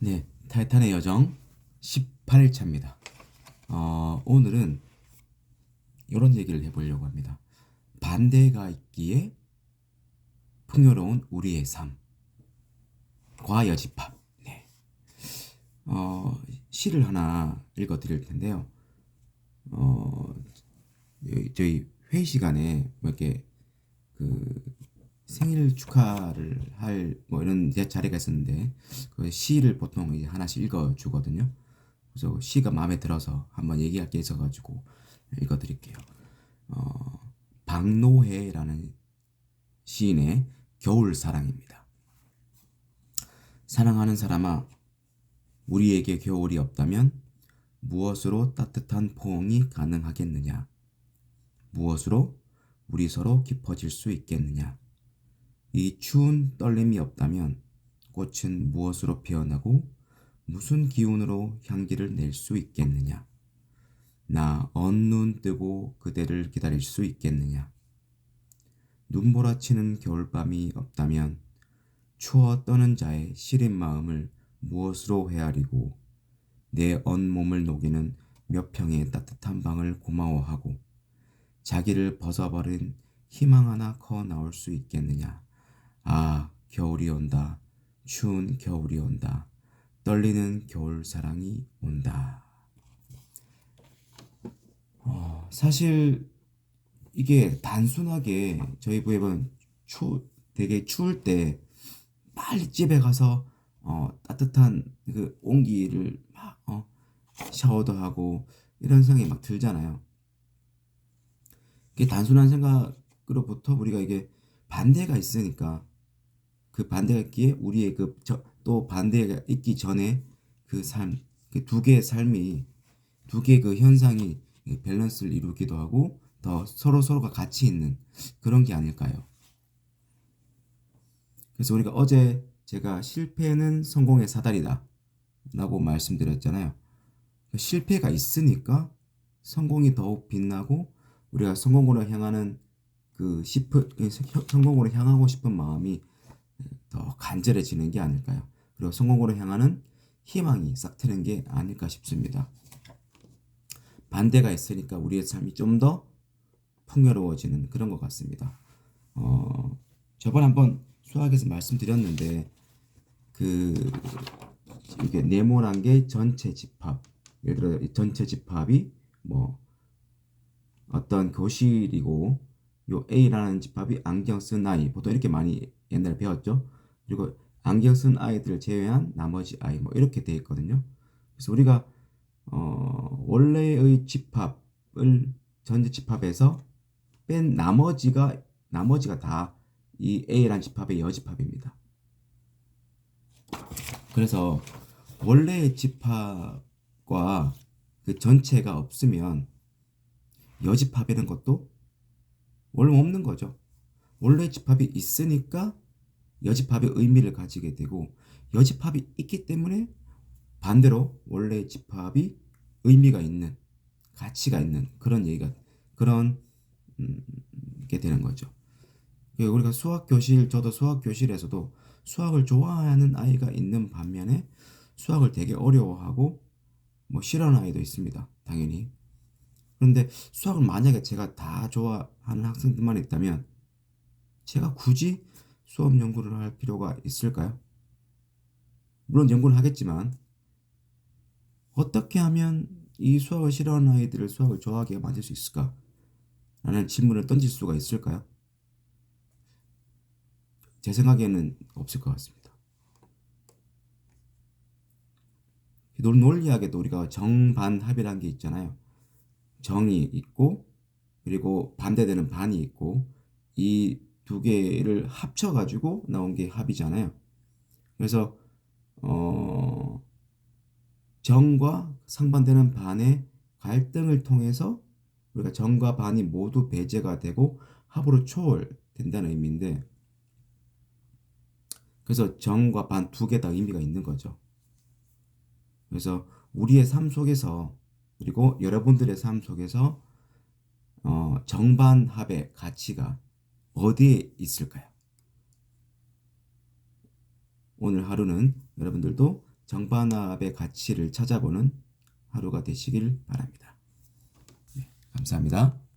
네, 타이탄의 여정 18일차입니다. 어, 오늘은 이런 얘기를 해보려고 합니다. 반대가 있기에 풍요로운 우리의 삶과 여집합. 네. 어, 시를 하나 읽어드릴 텐데요. 어, 저희 회의 시간에 뭐 이렇게 그 생일 축하를 할 뭐 이런 제 자리가 있었는데 그 시를 보통 이제 하나씩 읽어 주거든요. 그래서 시가 마음에 들어서 한번 얘기할 게 있어가지고 읽어 드릴게요. 어, 박노해라는 시인의 겨울 사랑입니다. 사랑하는 사람아, 우리에게 겨울이 없다면 무엇으로 따뜻한 포옹이 가능하겠느냐? 무엇으로 우리 서로 깊어질 수 있겠느냐? 이 추운 떨림이 없다면 꽃은 무엇으로 피어나고 무슨 기운으로 향기를 낼 수 있겠느냐? 나 언눈 뜨고 그대를 기다릴 수 있겠느냐? 눈보라치는 겨울밤이 없다면 추워 떠는 자의 시린 마음을 무엇으로 헤아리고 내 언몸을 녹이는 몇 평의 따뜻한 방을 고마워하고 자기를 벗어버린 희망 하나 커 나올 수 있겠느냐? 아, 겨울이 온다. 추운 겨울이 온다. 떨리는 겨울 사랑이 온다. 어, 사실 이게 단순하게 저희 부에는 추 되게 추울 때 빨리 집에 가서 어, 따뜻한 그 온기를 막 어, 샤워도 하고 이런 생각이 막 들잖아요. 이게 단순한 생각으로부터 우리가 이게 반대가 있으니까 그 반대가 있기에 우리의 그 또 반대가 있기 전에 그 삶, 그 두 개의 삶이 두 개의 그 현상이 밸런스를 이루기도 하고 더 서로 서로가 같이 있는 그런 게 아닐까요? 그래서 우리가 어제 제가 실패는 성공의 사다리다 라고 말씀드렸잖아요. 실패가 있으니까 성공이 더욱 빛나고 우리가 성공으로 향하는 그 싶은 성공으로 향하고 싶은 마음이 더 간절해지는 게 아닐까요? 그리고 성공으로 향하는 희망이 싹 트는 게 아닐까 싶습니다. 반대가 있으니까 우리의 삶이 좀 더 풍요로워지는 그런 것 같습니다. 어, 저번 한번 수학에서 말씀드렸는데 그 이게 네모난 게 전체 집합 예를 들어 전체 집합이 뭐 어떤 교실이고 요 A라는 집합이 안경 쓴 아이 보통 이렇게 많이 옛날에 배웠죠. 그리고 안경 쓴 아이들을 제외한 나머지 아이 뭐 이렇게 돼 있거든요. 그래서 우리가 어, 원래의 집합을 전체 집합에서 뺀 나머지가 나머지가 다 이 A라는 집합의 여집합입니다. 그래서 원래의 집합과 그 전체가 없으면 여집합이라는 것도 원래 없는 거죠. 원래 집합이 있으니까 여집합의 의미를 가지게 되고 여집합이 있기 때문에 반대로 원래 집합이 의미가 있는 가치가 있는 그런 얘기가 그런 음, 게 되는 거죠. 우리가 수학 교실 저도 수학 교실에서도 수학을 좋아하는 아이가 있는 반면에 수학을 되게 어려워하고 뭐 싫어하는 아이도 있습니다. 당연히. 그런데 수학을 만약에 제가 다 좋아하는 학생들만 있다면 제가 굳이 수업 연구를 할 필요가 있을까요? 물론 연구는 하겠지만 어떻게 하면 이 수학을 싫어하는 아이들을 수학을 좋아하게 만들 수 있을까? 라는 질문을 던질 수가 있을까요? 제 생각에는 없을 것 같습니다. 논리학에도 우리가 정반합이라는 게 있잖아요. 정이 있고 그리고 반대되는 반이 있고 이 두 개를 합쳐 가지고 나온 게 합이잖아요. 그래서 어 정과 상반되는 반의 갈등을 통해서 우리가 정과 반이 모두 배제가 되고 합으로 초월된다는 의미인데 그래서 정과 반 두 개 다 의미가 있는 거죠. 그래서 우리의 삶 속에서 그리고 여러분들의 삶 속에서 어, 정반합의 가치가 어디에 있을까요? 오늘 하루는 여러분들도 정반합의 가치를 찾아보는 하루가 되시길 바랍니다. 네, 감사합니다.